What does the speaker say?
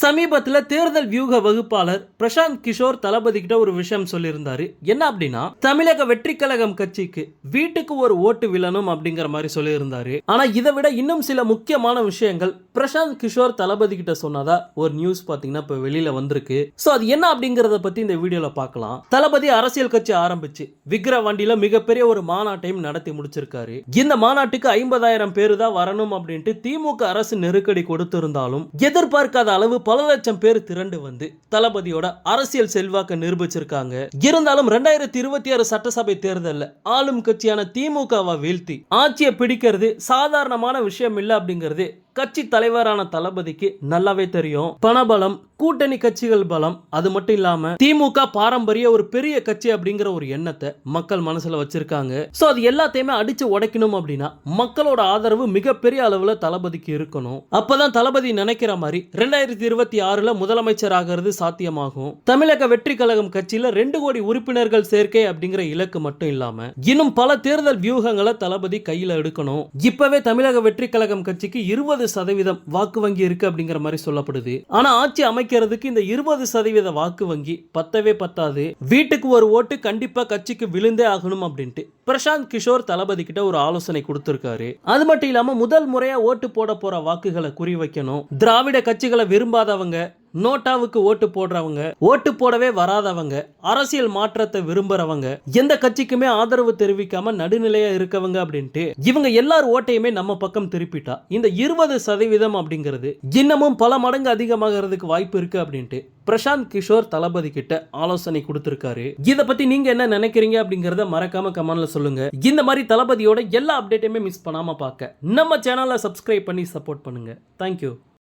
சமீபத்துல தேர்தல் வியூக வகுப்பாளர் பிரசாந்த் கிஷோர் தளபதி கிட்ட ஒரு விஷயம் சொல்லியிருந்தாரு. என்ன அப்படின்னா தமிழக வெற்றி கழகம் கட்சிக்கு வீட்டுக்கு ஒரு ஓட்டு விழணும் அப்படிங்கிற மாதிரி சொல்லியிருந்தாரு. ஆனா இதை விட இன்னும் சில முக்கியமான விஷயங்கள் பிரசாந்த் கிஷோர் தளபதி கிட்ட சொன்னதா ஒரு நியூஸ் பாத்தீங்கன்னா இப்ப வெளியில வந்திருக்கு. சோ அது என்ன அப்படிங்கறத பத்தி இந்த வீடியோல பார்க்கலாம் தளபதி அரசியல் கட்சி ஆரம்பிச்சு விக்கிரவாண்டியில மிகப்பெரிய ஒரு மாநாட்டையும் நடத்தி முடிச்சிருக்காரு. இந்த மாநாட்டுக்கு ஐம்பதாயிரம் பேரு தான் வரணும் அப்படின்ட்டு திமுக அரசு நெருக்கடி கொடுத்திருந்தாலும் எதிர்பார்க்காத அளவு பல லட்சம் பேர் திரண்டு வந்து தளபதியோட அரசியல் செல்வாக்க நிரூபிச்சிருக்காங்க. இருந்தாலும் ரெண்டாயிரத்தி இருபத்தி ஆறு சட்டசபை தேர்தலில் ஆளும் கட்சியான திமுகவை வீழ்த்தி ஆட்சியை பிடிக்கிறது சாதாரணமான விஷயம் இல்லை அப்படிங்கிறது கட்சி தலைவரான தளபதிக்கு நல்லாவே தெரியும். பணபலம் கூட்டணி கட்சிகள் பலம் அது மட்டும் இல்லாம திமுக பாரம்பரிய ஒரு பெரிய கட்சி அப்படிங்கிற ஒரு எண்ணத்தை மக்கள் மனசுல வச்சிருக்காங்க. சோ அது எல்லாத்தையுமே அடிச்சு உடைக்கணும் அப்படின்னா மக்களோட ஆதரவு மிகப்பெரிய அளவுல தளபதிக்கு இருக்கணும். அப்பதான் தளபதி நினைக்கிற மாதிரி ரெண்டாயிரத்தி இருபத்தி ஆறுல முதலமைச்சர் ஆகிறது சாத்தியமாகும். தமிழக வெற்றி கழகம் கட்சியில ரெண்டு கோடி உறுப்பினர்கள் சேர்க்கை அப்படிங்கிற இலக்கு மட்டும் இல்லாம இன்னும் பல தேர்தல் வியூகங்களை தளபதி கையில எடுக்கணும். இப்பவே தமிழக வெற்றி கழகம் கட்சிக்கு இருபது இருபது சதவீதம் வாக்கு வங்கி இருக்கு அப்படிங்கிற மாதிரி சொல்லப்படுது. ஆனா ஆட்சி அமைக்கிறதுக்கு இந்த இருபது சதவீத வாக்கு வங்கி பத்தவே பத்தாது. வீட்டுக்கு ஒரு ஓட்டு கண்டிப்பா கட்சிக்கு விழுந்தே ஆகணும் அப்படின்ட்டு பிரசாந்த் கிஷோர் தளபதி கிட்ட ஒரு ஆலோசனை கொடுத்திருக்காரு. அது மட்டும் இல்லாம முதல் முறையா ஓட்டு போட போற வாக்குகளை குறி வைக்கணும் திராவிட கட்சிகளை விரும்பாதவங்க நோட்டாவுக்கு ஓட்டு போடுறவங்க ஓட்டு போடவே வராதவங்க அரசியல் மாற்றத்தை விரும்புறவங்க எந்த கட்சிக்குமே ஆதரவு தெரிவிக்காம நடுநிலையா இருக்கவங்க அப்படின்ட்டு இவங்க எல்லார் ஓட்டையுமே நம்ம பக்கம் திருப்பிட்டா இந்த இருபது சதவீதம் அப்படிங்கிறது இன்னமும் பல மடங்கு அதிகமாகிறதுக்கு வாய்ப்பு இருக்கு அப்படின்ட்டு பிரசாந்த் கிஷோர் தளபதி கிட்ட ஆலோசனை கொடுத்திருக்காரு. இதை பத்தி நீங்க என்ன நினைக்கிறீங்க அப்படிங்கறத மறக்காம கமெண்ட்ல சொல்லுங்க. இந்த மாதிரி தளபதியோட எல்லா அப்டேட்டையுமே மிஸ் பண்ணாம பார்க்க நம்ம சேனலை சப்ஸ்கிரைப் பண்ணி சப்போர்ட் பண்ணுங்க. தேங்க்யூ